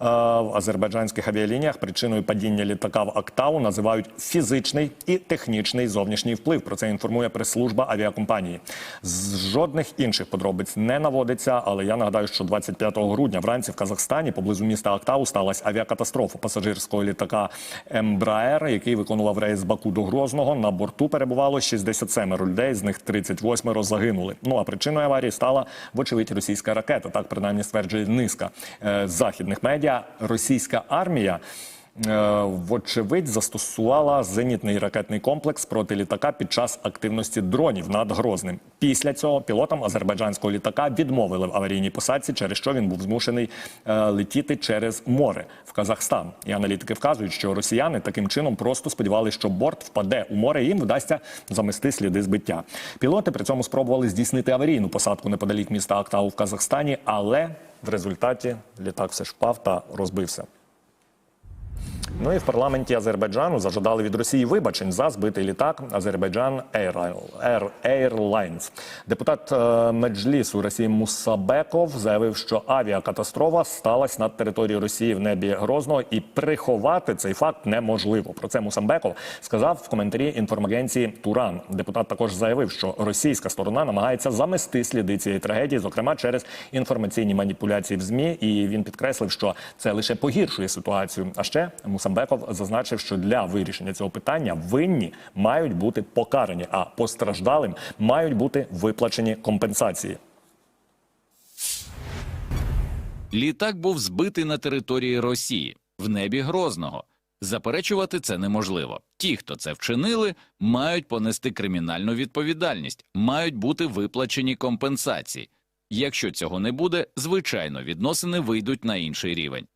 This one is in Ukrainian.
в азербайджанських авіалініях причиною падіння літака в Актау називають фізичний і технічний зовнішній вплив. Про це інформує прес-служба авіакомпанії. З жодних інших подробиць не наводиться, але я нагадаю, що 25 грудня вранці в Казахстані поблизу міста Актау сталася авіакатастрофа пасажирського літака Ембраер, який виконував рейс Баку до Грозного. На борту перебувало 67 людей, з них 38 загинули. Ну а причиною аварії стала вочевидь російська ракета. Так принаймні стверджує низка е, західних медіа. Російська армія. Е, Вочевидь, застосувала зенітний ракетний комплекс проти літака під час активності дронів над Грозним. Після цього пілотам азербайджанського літака відмовили в аварійній посадці, через що він був змушений е, летіти через море в Казахстан. І аналітики вказують, що росіяни таким чином просто сподівалися, що борт впаде у море, і їм вдасться замести сліди збиття. Пілоти при цьому спробували здійснити аварійну посадку неподалік міста Актау в Казахстані, але в результаті літак все ж впав та розбився. Ну і в парламенті Азербайджану зажадали від Росії вибачень за збитий літак Азербайджан Air- Airlines. Депутат е, Меджлісу Росії Мусабеков заявив, що авіакатастрофа сталася над територією Росії в небі Грозного, і приховати цей факт неможливо. Про це Мусабеков сказав в коментарі інформагенції Туран. Депутат також заявив, що російська сторона намагається замести сліди цієї трагедії, зокрема через інформаційні маніпуляції в змі. І він підкреслив, що це лише погіршує ситуацію. А ще Мусамбеков зазначив, що для вирішення цього питання винні мають бути покарані, а постраждалим мають бути виплачені компенсації. Літак був збитий на території Росії в небі Грозного. Заперечувати це неможливо. Ті, хто це вчинили, мають понести кримінальну відповідальність, мають бути виплачені компенсації. Якщо цього не буде, звичайно, відносини вийдуть на інший рівень.